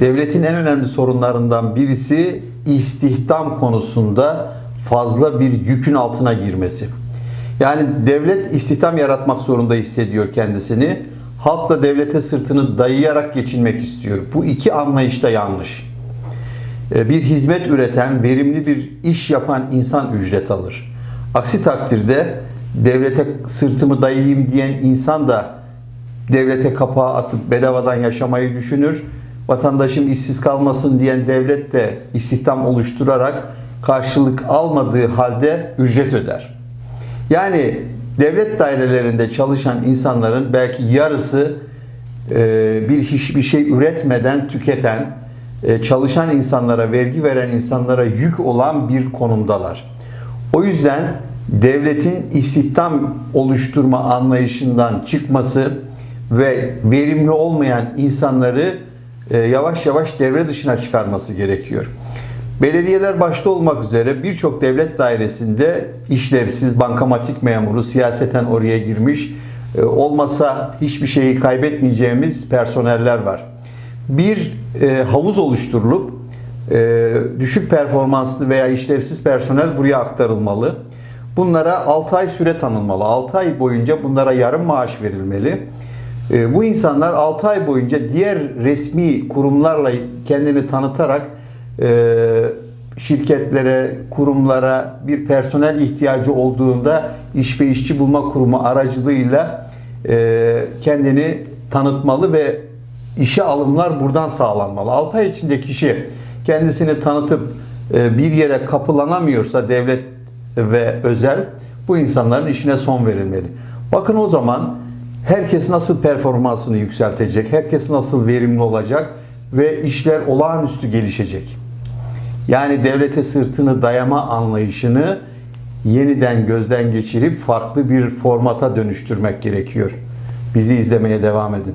devletin en önemli sorunlarından birisi istihdam konusunda fazla bir yükün altına girmesi. Yani devlet istihdam yaratmak zorunda hissediyor kendisini. Halk da devlete sırtını dayayarak geçinmek istiyor. Bu iki anlayış da yanlış. E, Bir hizmet üreten, verimli bir iş yapan insan ücret alır. Aksi takdirde devlete sırtımı dayayayım diyen insan da devlete kapağı atıp bedavadan yaşamayı düşünür. Vatandaşım işsiz kalmasın diyen devlet de istihdam oluşturarak karşılık almadığı halde ücret öder. Yani devlet dairelerinde çalışan insanların belki yarısı e, bir hiçbir şey üretmeden tüketen, e, çalışan insanlara, vergi veren insanlara yük olan bir konumdalar. O yüzden devletin istihdam oluşturma anlayışından çıkması ve verimli olmayan insanları yavaş yavaş devre dışına çıkarması gerekiyor. Belediyeler başta olmak üzere birçok devlet dairesinde işlevsiz, bankamatik memuru siyaseten oraya girmiş, e, olmasa hiçbir şeyi kaybetmeyeceğimiz personeller var. Bir e, havuz oluşturulup e, düşük performanslı veya işlevsiz personel buraya aktarılmalı. Bunlara 6 ay süre tanınmalı. 6 ay boyunca bunlara yarım maaş verilmeli. E, bu insanlar 6 ay boyunca diğer resmi kurumlarla kendini tanıtarak e, şirketlere, kurumlara bir personel ihtiyacı olduğunda iş ve işçi bulma kurumu aracılığıyla e, kendini tanıtmalı ve işe alımlar buradan sağlanmalı. 6 ay içinde kişi kendisini tanıtıp e, bir yere kapılanamıyorsa devlet ve özel bu insanların işine son verilmeli. Bakın o zaman herkes nasıl performansını yükseltecek, herkes nasıl verimli olacak ve işler olağanüstü gelişecek. Yani devlete sırtını dayama anlayışını yeniden gözden geçirip farklı bir formata dönüştürmek gerekiyor. Bizi izlemeye devam edin.